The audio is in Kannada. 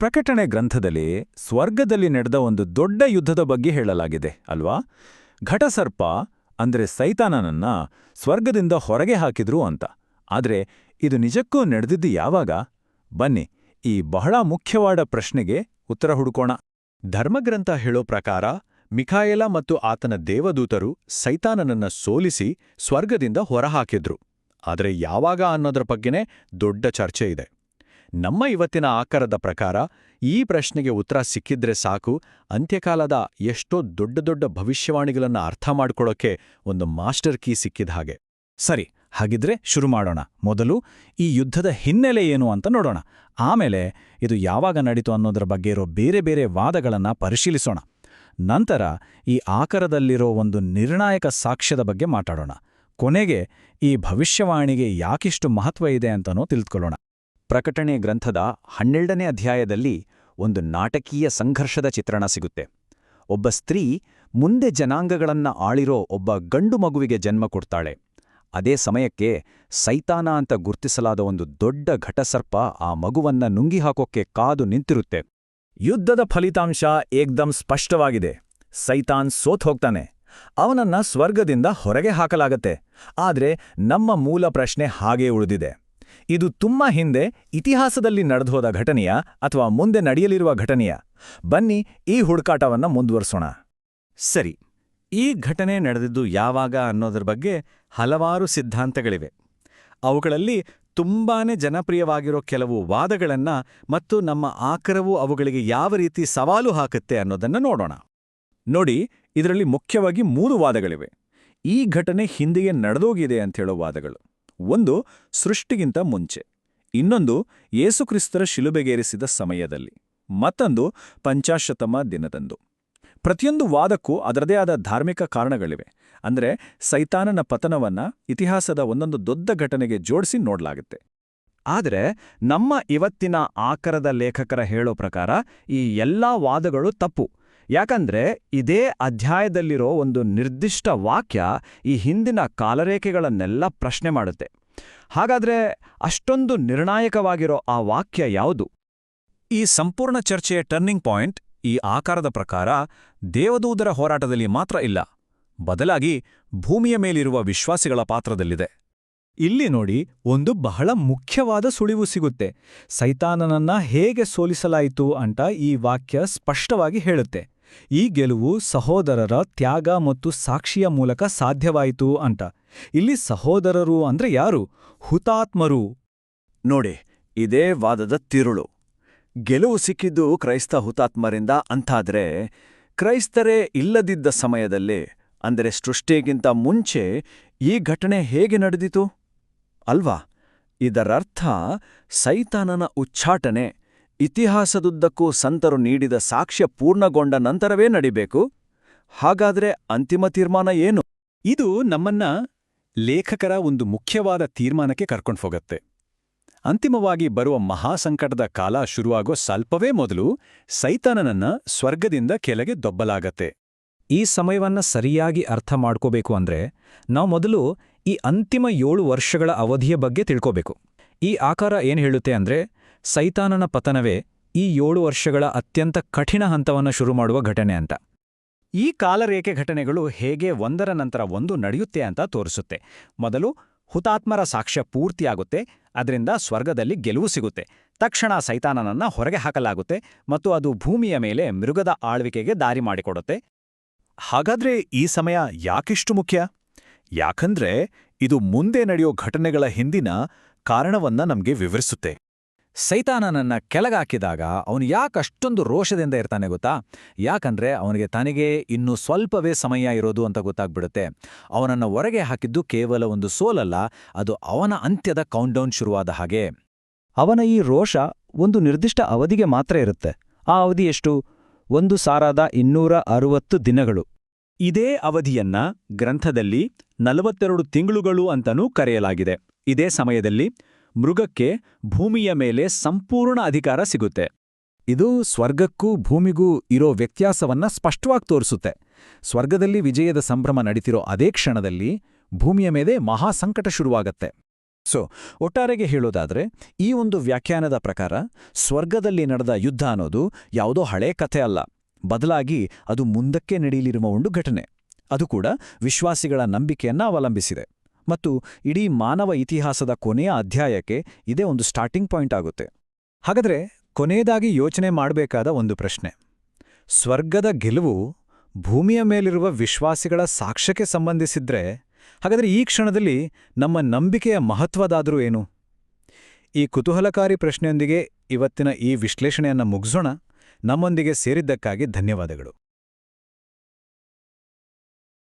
ಪ್ರಕಟಣೆ ಗ್ರಂಥದಲ್ಲಿ ಸ್ವರ್ಗದಲ್ಲಿ ನಡೆದ ಒಂದು ದೊಡ್ಡ ಯುದ್ಧದ ಬಗ್ಗೆ ಹೇಳಲಾಗಿದೆ, ಅಲ್ವಾ? ಘಟಸರ್ಪ ಅಂದ್ರೆ ಸೈತಾನನನ್ನ ಸ್ವರ್ಗದಿಂದ ಹೊರಗೆ ಹಾಕಿದ್ರು ಅಂತ. ಆದ್ರೆ ಇದು ನಿಜಕ್ಕೂ ನಡೆದಿದ್ದು ಯಾವಾಗ? ಬನ್ನಿ, ಈ ಬಹಳ ಮುಖ್ಯವಾದ ಪ್ರಶ್ನೆಗೆ ಉತ್ತರ ಹುಡುಕೋಣ. ಧರ್ಮಗ್ರಂಥ ಹೇಳೋ ಪ್ರಕಾರ ಮಿಖಾಯಲ ಮತ್ತು ಆತನ ದೇವದೂತರು ಸೈತಾನನನ್ನ ಸೋಲಿಸಿ ಸ್ವರ್ಗದಿಂದ ಹೊರಹಾಕಿದ್ರು. ಆದರೆ ಯಾವಾಗ ಅನ್ನೋದ್ರ ಬಗ್ಗೆನೇ ದೊಡ್ಡ ಚರ್ಚೆ ಇದೆ. ನಮ್ಮ ಇವತ್ತಿನ ಆಕಾರದ ಪ್ರಕಾರ ಈ ಪ್ರಶ್ನೆಗೆ ಉತ್ತರ ಸಿಕ್ಕಿದ್ರೆ ಸಾಕು. ಅಂತ್ಯಕಾಲದ ಎಷ್ಟೋ ದೊಡ್ಡ ದೊಡ್ಡ ಭವಿಷ್ಯವಾಣಿಗಳನ್ನು ಅರ್ಥ ಮಾಡ್ಕೊಳ್ಳೋಕೆ ಒಂದು ಮಾಸ್ಟರ್ ಕೀ ಸಿಕ್ಕಿದ ಹಾಗೆ. ಸರಿ, ಹಾಗಿದ್ರೆ ಶುರು ಮಾಡೋಣ. ಮೊದಲು ಈ ಯುದ್ಧದ ಹಿನ್ನೆಲೆ ಏನು ಅಂತ ನೋಡೋಣ. ಆಮೇಲೆ ಇದು ಯಾವಾಗ ನಡೀತು ಅನ್ನೋದರ ಬಗ್ಗೆ ಇರೋ ಬೇರೆ ಬೇರೆ ವಾದಗಳನ್ನು ಪರಿಶೀಲಿಸೋಣ. ನಂತರ ಈ ಆಕರದಲ್ಲಿರೋ ಒಂದು ನಿರ್ಣಾಯಕ ಸಾಕ್ಷ್ಯದ ಬಗ್ಗೆ ಮಾತಾಡೋಣ. ಕೊನೆಗೆ ಈ ಭವಿಷ್ಯವಾಣಿಗೆ ಯಾಕಿಷ್ಟು ಮಹತ್ವ ಇದೆ ಅಂತನೂ ತಿಳಿದುಕೊಳ್ಳೋಣ. ಪ್ರಕಟಣೆ ಗ್ರಂಥದ ಹನ್ನೆರಡನೇ ಅಧ್ಯಾಯದಲ್ಲಿ ಒಂದು ನಾಟಕೀಯ ಸಂಘರ್ಷದ ಚಿತ್ರಣ ಸಿಗುತ್ತೆ. ಒಬ್ಬ ಸ್ತ್ರೀ ಮುಂದೆ ಜನಾಂಗಗಳನ್ನ ಆಳಿರೋ ಒಬ್ಬ ಗಂಡು ಮಗುವಿಗೆ ಜನ್ಮ ಕೊಡ್ತಾಳೆ. ಅದೇ ಸಮಯಕ್ಕೆ ಸೈತಾನ ಅಂತ ಗುರ್ತಿಸಲಾದ ಒಂದು ದೊಡ್ಡ ಘಟಸರ್ಪ ಆ ಮಗುವನ್ನ ನುಂಗಿ ಹಾಕೋಕ್ಕೆ ಕಾದು ನಿಂತಿರುತ್ತೆ. ಯುದ್ಧದ ಫಲಿತಾಂಶ ಏಕ್ದಂ ಸ್ಪಷ್ಟವಾಗಿದೆ. ಸೈತಾನ್ ಸೋತ್ ಹೋಗ್ತಾನೆ. ಅವನನ್ನ ಸ್ವರ್ಗದಿಂದ ಹೊರಗೆ ಹಾಕಲಾಗತ್ತೆ. ಆದ್ರೆ ನಮ್ಮ ಮೂಲ ಪ್ರಶ್ನೆ ಹಾಗೇ ಉಳಿದಿದೆ. ಇದು ತುಂಬಾ ಹಿಂದೆ ಇತಿಹಾಸದಲ್ಲಿ ನಡೆದೋದ ಘಟನೆಯ ಅಥವಾ ಮುಂದೆ ನಡೆಯಲಿರುವ ಘಟನೆಯ. ಬನ್ನಿ ಈ ಹುಡುಕಾಟವನ್ನ ಮುಂದುವರಿಸೋಣ. ಸರಿ, ಈ ಘಟನೆ ನಡೆದಿದ್ದು ಯಾವಾಗ ಅನ್ನೋದ್ರ ಬಗ್ಗೆ ಹಲವಾರು ಸಿದ್ಧಾಂತಗಳಿವೆ. ಅವುಗಳಲ್ಲಿ ತುಂಬಾನೇ ಜನಪ್ರಿಯವಾಗಿರೋ ಕೆಲವು ವಾದಗಳನ್ನ ಮತ್ತು ನಮ್ಮ ಆಕರವು ಅವುಗಳಿಗೆ ಯಾವ ರೀತಿ ಸವಾಲು ಹಾಕುತ್ತೆ ಅನ್ನೋದನ್ನ ನೋಡೋಣ. ನೋಡಿ, ಇದರಲ್ಲಿ ಮುಖ್ಯವಾಗಿ ಮೂರು ವಾದಗಳಿವೆ. ಈ ಘಟನೆ ಹಿಂದೆಯೇ ನಡೆದೋಗಿದೆ ಹೇಳೋ ವಾದಗಳು. ಒಂದು ಸೃಷ್ಟಿಗಿಂತ ಮುಂಚೆ. ಇನ್ನೊಂದು ಯೇಸುಕ್ರಿಸ್ತರ ಶಿಲುಬೆಗೇರಿಸಿದ ಸಮಯದಲ್ಲಿ. ಮತ್ತೊಂದು ಪಂಚಾಶತಮ ದಿನದಂದು. ಪ್ರತಿಯೊಂದು ವಾದಕ್ಕೂ ಅದರದೇ ಆದ ಧಾರ್ಮಿಕ ಕಾರಣಗಳಿವೆ. ಅಂದರೆ ಸೈತಾನನ ಪತನವನ್ನ ಇತಿಹಾಸದ ಒಂದೊಂದು ದೊಡ್ಡ ಘಟನೆಗೆ ಜೋಡಿಸಿ ನೋಡಲಾಗುತ್ತೆ. ಆದರೆ ನಮ್ಮ ಇವತ್ತಿನ ಆಕರದ ಲೇಖಕರ ಹೇಳೋ ಪ್ರಕಾರ ಈ ಎಲ್ಲಾ ವಾದಗಳು ತಪ್ಪು. ಯಾಕಂದ್ರೆ ಇದೇ ಅಧ್ಯಾಯದಲ್ಲಿರೋ ಒಂದು ನಿರ್ದಿಷ್ಟ ವಾಕ್ಯ ಈ ಹಿಂದಿನ ಕಾಲರೇಖೆಗಳನ್ನೆಲ್ಲ ಪ್ರಶ್ನೆ ಮಾಡುತ್ತೆ. ಹಾಗಾದ್ರೆ ಅಷ್ಟೊಂದು ನಿರ್ಣಾಯಕವಾಗಿರೋ ಆ ವಾಕ್ಯ ಯಾವುದು? ಈ ಸಂಪೂರ್ಣ ಚರ್ಚೆಯ ಟರ್ನಿಂಗ್ ಪಾಯಿಂಟ್ ಈ ಆಕಾರದ ಪ್ರಕಾರ ದೇವದೂದರ ಹೋರಾಟದಲ್ಲಿ ಮಾತ್ರ ಇಲ್ಲ. ಬದಲಾಗಿ ಭೂಮಿಯ ಮೇಲಿರುವ ವಿಶ್ವಾಸಿಗಳ ಪಾತ್ರದಲ್ಲಿದೆ. ಇಲ್ಲಿ ನೋಡಿ ಒಂದು ಬಹಳ ಮುಖ್ಯವಾದ ಸುಳಿವು ಸಿಗುತ್ತೆ. ಸೈತಾನನನ್ನ ಹೇಗೆ ಸೋಲಿಸಲಾಯಿತು ಅಂತ ಈ ವಾಕ್ಯ ಸ್ಪಷ್ಟವಾಗಿ ಹೇಳುತ್ತೆ. ಈ ಗೆಲುವು ಸಹೋದರರ ತ್ಯಾಗ ಮತ್ತು ಸಾಕ್ಷಿಯ ಮೂಲಕ ಸಾಧ್ಯವಾಯಿತು ಅಂತ. ಇಲ್ಲಿ ಸಹೋದರರು ಅಂದ್ರೆ ಯಾರು? ಹುತಾತ್ಮರು. ನೋಡಿ, ಇದೇ ವಾದದ ತಿರುಳು. ಗೆಲುವು ಸಿಕ್ಕಿದ್ದು ಕ್ರೈಸ್ತ ಹುತಾತ್ಮರಿಂದ ಅಂತಾದ್ರೆ, ಕ್ರೈಸ್ತರೇ ಇಲ್ಲದಿದ್ದ ಸಮಯದಲ್ಲಿ, ಅಂದರೆ ಸೃಷ್ಟಿಗಿಂತ ಮುಂಚೆ, ಈ ಘಟನೆ ಹೇಗೆ ನಡೆದಿತು? ಅಲ್ವಾ? ಇದರರ್ಥ, ಸೈತಾನನ ಉಚ್ಚಾಟನೆ ಇತಿಹಾಸದುದ್ದಕ್ಕೂ ಸಂತರು ನೀಡಿದ ಸಾಕ್ಷ್ಯ ಪೂರ್ಣಗೊಂಡ ನಂತರವೇ ನಡಿಬೇಕು? ಹಾಗಾದ್ರೆ ಅಂತಿಮ ತೀರ್ಮಾನ ಏನು? ಇದು ನಮ್ಮನ್ನ ಲೇಖಕರ ಒಂದು ಮುಖ್ಯವಾದ ತೀರ್ಮಾನಕ್ಕೆ ಕರ್ಕೊಂಡು ಹೋಗತ್ತೆ. ಅಂತಿಮವಾಗಿ ಬರುವ ಮಹಾಸಂಕಟದ ಕಾಲ ಶುರುವಾಗೋ ಸ್ವಲ್ಪವೇ ಮೊದಲು ಸೈತಾನನನ್ನ ಸ್ವರ್ಗದಿಂದ ಕೆಳಗೆ ದೊಬ್ಬಲಾಗತ್ತೆ. ಈ ಸಮಯವನ್ನ ಸರಿಯಾಗಿ ಅರ್ಥ ಮಾಡ್ಕೋಬೇಕು ಅಂದ್ರೆ ನಾವು ಮೊದಲು ಈ ಅಂತಿಮ ಏಳು ವರ್ಷಗಳ ಅವಧಿಯ ಬಗ್ಗೆ ತಿಳ್ಕೋಬೇಕು. ಈ ಆಕಾರ ಏನ್ ಹೇಳುತ್ತೆ ಅಂದ್ರೆ ಸೈತಾನನ ಪತನವೇ ಈ ಏಳು ವರ್ಷಗಳ ಅತ್ಯಂತ ಕಠಿಣ ಹಂತವನ್ನ ಶುರು ಮಾಡುವ ಘಟನೆ ಅಂತ. ಈ ಕಾಲರೇಖೆ ಘಟನೆಗಳು ಹೇಗೆ ಒಂದರ ನಂತರ ಒಂದು ನಡೆಯುತ್ತೆ ಅಂತ ತೋರಿಸುತ್ತೆ. ಮೊದಲು ಹುತಾತ್ಮರ ಸಾಕ್ಷ್ಯ ಪೂರ್ತಿಯಾಗುತ್ತೆ, ಅದರಿಂದ ಸ್ವರ್ಗದಲ್ಲಿ ಗೆಲುವು ಸಿಗುತ್ತೆ. ತಕ್ಷಣ ಸೈತಾನನನ್ನ ಹೊರಗೆ ಹಾಕಲಾಗುತ್ತೆ ಮತ್ತು ಅದು ಭೂಮಿಯ ಮೇಲೆ ಮೃಗದ ಆಳ್ವಿಕೆಗೆ ದಾರಿ ಮಾಡಿಕೊಡುತ್ತೆ. ಹಾಗಾದ್ರೆ ಈ ಸಮಯ ಯಾಕಿಷ್ಟು ಮುಖ್ಯ? ಯಾಕಂದ್ರೆ ಇದು ಮುಂದೆ ನಡೆಯೋ ಘಟನೆಗಳ ಹಿಂದಿನ ಕಾರಣವನ್ನ ನಮ್ಗೆ ವಿವರಿಸುತ್ತೆ. ಸೈತಾನನನ್ನ ಕೆಳಗಾಕಿದಾಗ ಅವನು ಯಾಕಷ್ಟೊಂದು ರೋಷದಿಂದ ಇರ್ತಾನೆ ಗೊತ್ತಾ? ಯಾಕಂದ್ರೆ ಅವನಿಗೆ ತನಗೆ ಇನ್ನೂ ಸ್ವಲ್ಪವೇ ಸಮಯ ಇರೋದು ಅಂತ ಗೊತ್ತಾಗ್ಬಿಡುತ್ತೆ. ಅವನನ್ನ ಹೊರಗೆ ಹಾಕಿದ್ದು ಕೇವಲ ಒಂದು ಸೋಲಲ್ಲ, ಅದು ಅವನ ಅಂತ್ಯದ ಕೌಂಟ್ಡೌನ್ ಶುರುವಾದ ಹಾಗೆ. ಅವನ ಈ ರೋಷ ಒಂದು ನಿರ್ದಿಷ್ಟ ಅವಧಿಗೆ ಮಾತ್ರ ಇರುತ್ತೆ. ಆ ಅವಧಿ ಎಷ್ಟು? ಒಂದು ಸಾರಾದ ಇನ್ನೂರ ಅರುವತ್ತು ದಿನಗಳು. ಇದೇ ಅವಧಿಯನ್ನ ಗ್ರಂಥದಲ್ಲಿ ನಲವತ್ತೆರಡು ತಿಂಗಳುಗಳು ಅಂತನೂ ಕರೆಯಲಾಗಿದೆ. ಇದೇ ಸಮಯದಲ್ಲಿ ಮೃಗಕ್ಕೆ ಭೂಮಿಯ ಮೇಲೆ ಸಂಪೂರ್ಣ ಅಧಿಕಾರ ಸಿಗುತ್ತೆ. ಇದು ಸ್ವರ್ಗಕ್ಕೂ ಭೂಮಿಗೂ ಇರೋ ವ್ಯತ್ಯಾಸವನ್ನ ಸ್ಪಷ್ಟವಾಗಿ ತೋರಿಸುತ್ತೆ. ಸ್ವರ್ಗದಲ್ಲಿ ವಿಜಯದ ಸಂಭ್ರಮ ನಡೀತಿರೋ ಅದೇ ಕ್ಷಣದಲ್ಲಿ ಭೂಮಿಯ ಮೇಲೆ ಮಹಾಸಂಕಟ ಶುರುವಾಗತ್ತೆ. ಸೊ ಒಟ್ಟಾರೆಗೆ ಹೇಳೋದಾದ್ರೆ, ಈ ಒಂದು ವ್ಯಾಖ್ಯಾನದ ಪ್ರಕಾರ ಸ್ವರ್ಗದಲ್ಲಿ ನಡೆದ ಯುದ್ಧ ಅನ್ನೋದು ಯಾವುದೋ ಹಳೇ ಕಥೆ ಅಲ್ಲ. ಬದಲಾಗಿ ಅದು ಮುಂದಕ್ಕೆ ನಡೆಯಲಿರುವ ಒಂದು ಘಟನೆ. ಅದು ಕೂಡ ವಿಶ್ವಾಸಿಗಳ ನಂಬಿಕೆಯನ್ನ ಅವಲಂಬಿಸಿದೆ. ಮತ್ತು ಇಡೀ ಮಾನವ ಇತಿಹಾಸದ ಕೊನೆಯ ಅಧ್ಯಾಯಕ್ಕೆ ಇದೇ ಒಂದು ಸ್ಟಾರ್ಟಿಂಗ್ ಪಾಯಿಂಟ್ ಆಗುತ್ತೆ. ಹಾಗಾದ್ರೆ ಕೊನೆಯದಾಗಿ ಯೋಚನೆ ಮಾಡಬೇಕಾದ ಒಂದು ಪ್ರಶ್ನೆ. ಸ್ವರ್ಗದ ಗೆಲುವು ಭೂಮಿಯ ಮೇಲಿರುವ ವಿಶ್ವಾಸಿಗಳ ಸಾಕ್ಷ್ಯಕ್ಕೆ ಸಂಬಂಧಿಸಿದ್ರೆ, ಹಾಗಾದ್ರೆ ಈ ಕ್ಷಣದಲ್ಲಿ ನಮ್ಮ ನಂಬಿಕೆಯ ಮಹತ್ವದಾದರೂ ಏನು? ಈ ಕುತೂಹಲಕಾರಿ ಪ್ರಶ್ನೆಯೊಂದಿಗೆ ಇವತ್ತಿನ ಈ ವಿಶ್ಲೇಷಣೆಯನ್ನು ಮುಗಿಸೋಣ. ನಮ್ಮೊಂದಿಗೆ ಸೇರಿದ್ದಕ್ಕಾಗಿ ಧನ್ಯವಾದಗಳು.